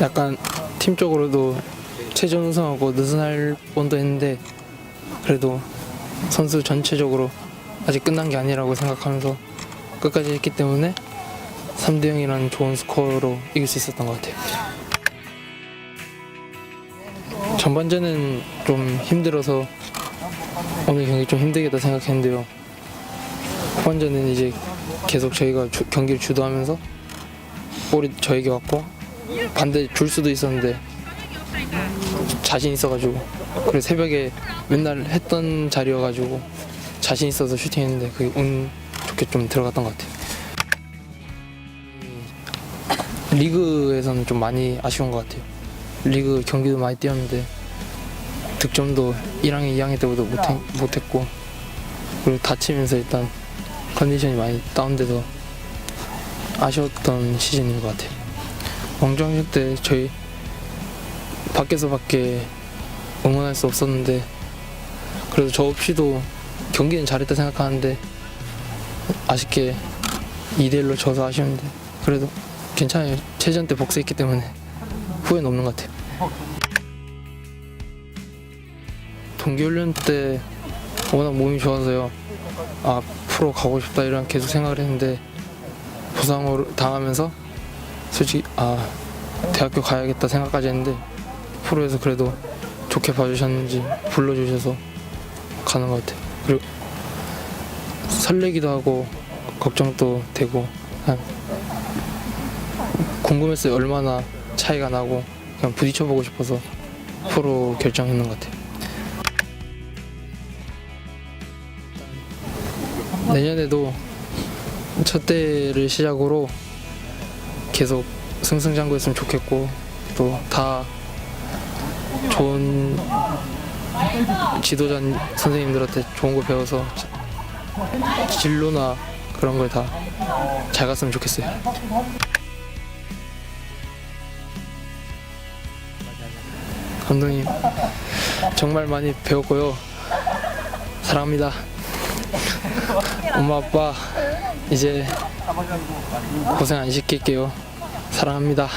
약간 팀적으로도 최종 우승하고 느슨할 뻔도 했는데 그래도 선수 전체적으로 아직 끝난 게 아니라고 생각하면서 끝까지 했기 때문에 3대 0이라는 좋은 스코어로 이길 수 있었던 것 같아요. 전반전은 좀 힘들어서 오늘 경기 좀 힘들겠다 생각했는데요. 후반전은 이제 계속 저희가 주- 경기를 주도하면서 볼이 저에게 왔고 반대 줄 수도 있었는데 자신 있어가지고 그리고 새벽에 맨날 했던 자리여가지고 자신 있어서 슈팅했는데 그게 운 좋게 좀 들어갔던 것 같아요. 리그에서는 좀 많이 아쉬운 것 같아요. 리그 경기도 많이 뛰었는데 득점도 1학년, 2학년 때보다 못해, 못했고 그리고 다치면서 일단 컨디션이 많이 다운돼서 아쉬웠던 시즌인 것 같아요. 왕중왕전 때 저희 밖에서밖에 응원할 수 없었는데 그래도 저 없이도 경기는 잘했다 생각하는데 아쉽게 2대1로 져서 아쉬운데 그래도 괜찮아요. 최전 때 복수했기 때문에 후회는 없는 것 같아요. 동계훈련 때 워낙 몸이 좋아서요. 아 프로 가고 싶다 이런 계속 생각을 했는데 부상으로 당하면서 솔직히 아 대학교 가야겠다 생각까지 했는데 프로에서 그래도 좋게 봐주셨는지 불러주셔서 가는 것 같아요. 그리고 설레기도 하고 걱정도 되고 그냥 궁금했어요. 얼마나 차이가 나고 그냥 부딪혀보고 싶어서 프로 결정했는 것 같아요. 내년에도 첫 대를 시작으로 계속 승승장구했으면 좋겠고 또 다 좋은 지도자 선생님들한테 좋은 거 배워서 지- 진로나 그런 걸 다 잘 갔으면 좋겠어요. 감독님 정말 많이 배웠고요. 사랑합니다. 엄마 아빠 이제 고생 안 시킬게요. 사랑합니다.